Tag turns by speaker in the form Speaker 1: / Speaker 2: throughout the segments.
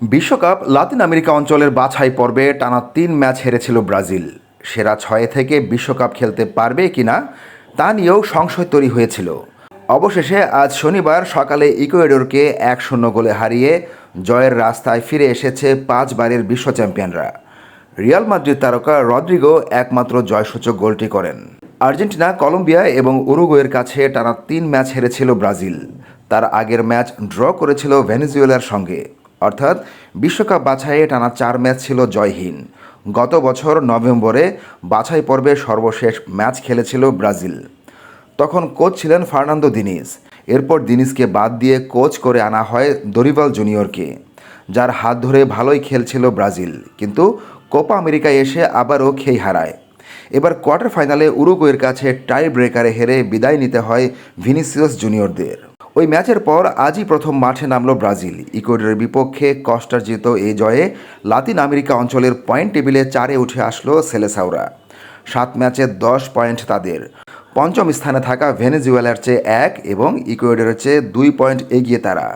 Speaker 1: বিশ্বকাপ Latin America অঞ্চলের বাছাই পর্বে টানা তিন ম্যাচ হেরেছিল ব্রাজিল। সেরা ছয়ে থেকে বিশ্বকাপ খেলতে পারবে কিনা তা নিয়েও সংশয় তৈরি হয়েছিল। অবশেষে আজ শনিবার সকালে ইকুয়েডরকে এক শূন্য গোলে হারিয়ে জয়ের রাস্তায় ফিরে এসেছে পাঁচবারের বিশ্ব চ্যাম্পিয়নরা। রিয়াল মাদ্রিদ তারকা রদ্রিগো একমাত্র জয়সূচক গোলটি করেন। আর্জেন্টিনা, কলম্বিয়া এবং উরুগুয়ের কাছে টানা তিন ম্যাচ হেরেছিল ব্রাজিল। তার আগের ম্যাচ ড্র করেছিল ভেনেজুয়েলার সঙ্গে। অর্থাৎ বিশ্বকাপ বাছাইয়ে টানা চার ম্যাচ ছিল জয়হীন। গত বছর নভেম্বরে বাছাই পর্বে সর্বশেষ ম্যাচ খেলেছিল ব্রাজিল। তখন কোচ ছিলেন ফার্নান্দো দিনিস। এরপর দিনিসকে বাদ দিয়ে কোচ করে আনা হয় দরিভাল জুনিয়রকে, যার হাত ধরে ভালোই খেলছিল ব্রাজিল, কিন্তু কোপা আমেরিকায় এসে আবারও খেই হারায়। এবার কোয়ার্টার ফাইনালে উরুগুয়ের কাছে টাই ব্রেকারে হেরে বিদায় নিতে হয় ভিনিসিয়াস জুনিয়রদের। ওই ম্যাচের পর আজই প্রথম মাঠে নামলো ব্রাজিল। ইকুয়েডরের বিপক্ষে কষ্টার্জিত এই জয়ে লাতিন আমেরিকা অঞ্চলের পয়েন্ট টেবিলে চারে উঠে আসলো সেলেসাউরা। সাত ম্যাচে দশ পয়েন্ট তাদের। পঞ্চম স্থানে থাকা ভেনেজুয়েলার চেয়ে এক এবং ইকুয়েডরের চেয়ে দুই পয়েন্ট এগিয়ে তারা।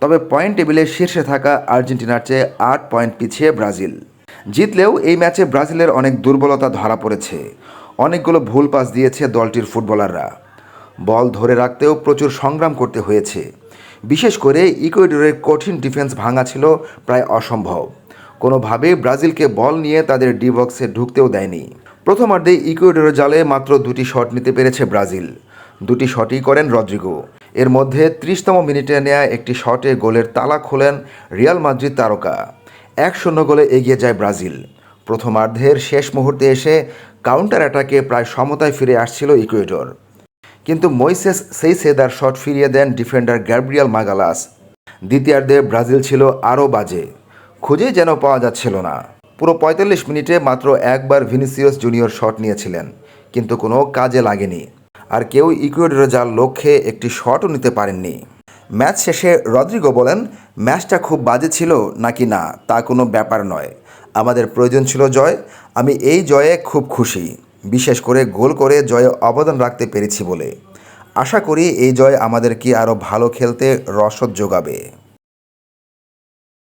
Speaker 1: তবে পয়েন্ট টেবিলে শীর্ষে থাকা আর্জেন্টিনার চেয়ে আট পয়েন্ট পিছিয়ে ব্রাজিল। জিতলেও এই ম্যাচে ব্রাজিলের অনেক দুর্বলতা ধরা পড়েছে। অনেকগুলো ভুল পাস দিয়েছে দলটির ফুটবলাররা। বল ধরে রাখতেও প্রচুর সংগ্রাম করতে হয়েছে। বিশেষ করে ইকুয়েডরের কঠিন ডিফেন্স ভাঙা ছিল প্রায় অসম্ভব। কোনোভাবেই ব্রাজিলকে বল নিয়ে তাদের ডি বক্সে ঢুকতেও দেয়নি। প্রথমার্ধে ইকুয়েডরের জালে মাত্র দুটি শট নিতে পেরেছে ব্রাজিল। দুটি শটই করেন রদ্রিগো এর মধ্যে ত্রিশতম মিনিটে নেয়া একটি শটে গোলের তালা খোলেন রিয়াল মাদ্রিদ তারকা। এক শূন্য গোলে এগিয়ে যায় ব্রাজিল। প্রথমার্ধের শেষ মুহূর্তে এসে কাউন্টার অ্যাটাকে প্রায় সমতায় ফিরে আসছিল ইকুয়েডর। কিন্তু মইসেস সেই সেদার শট ফিরিয়ে দেন ডিফেন্ডার গ্যাব্রিয়াল মাগালাস। দ্বিতীয়ার্ধে ব্রাজিল ছিল আরও বাজে। খুঁজেই যেন পাওয়া যাচ্ছিল না। পুরো পঁয়তাল্লিশ মিনিটে মাত্র একবার ভিনিসিয়াস জুনিয়র শট নিয়েছিলেন, কিন্তু কোনো কাজে লাগেনি। আর কেউ ইকুয়েডরে যার লক্ষ্যে একটি শটও নিতে পারেননি। ম্যাচ শেষে রদ্রিগো বলেন, ম্যাচটা খুব বাজে ছিল নাকি না, তা কোনো ব্যাপার নয়। আমাদের প্রয়োজন ছিল জয়। আমি এই জয়ে খুব খুশি। বিশেষ করে গোল করে জয়ে অবদান রাখতে পেরেছি বলে। আশা করি এই জয় আমাদেরকে আরও ভালো খেলতে রসদ যোগাবে।